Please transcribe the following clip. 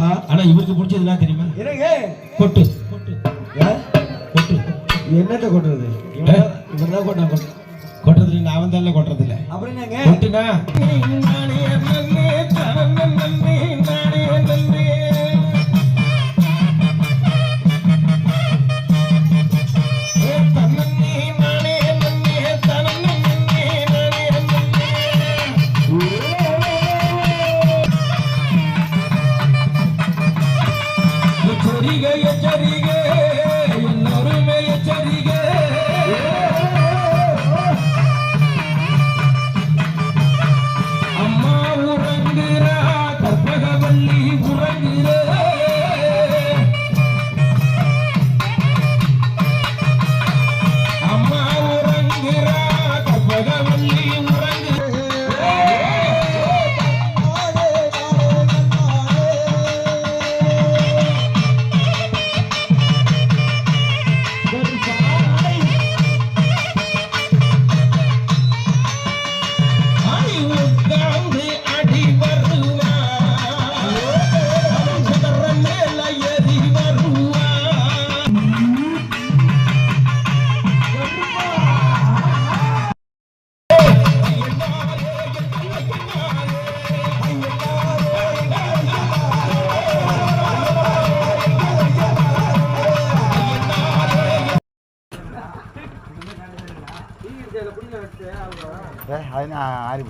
கொட்டுதெல்லாம் தெரியுமா? என்னங்க? கொட்டு. கொட்டு? கொட்டு. என்னத்த கொட்டுறது? இவன் இவன் தான் கொட்டா கொட்டு. கொட்டுறது நான் அவன் தான் கொட்டுறது இல்ல. அப்படின்னாங்க கொட்டுனா? querida. होइन आएर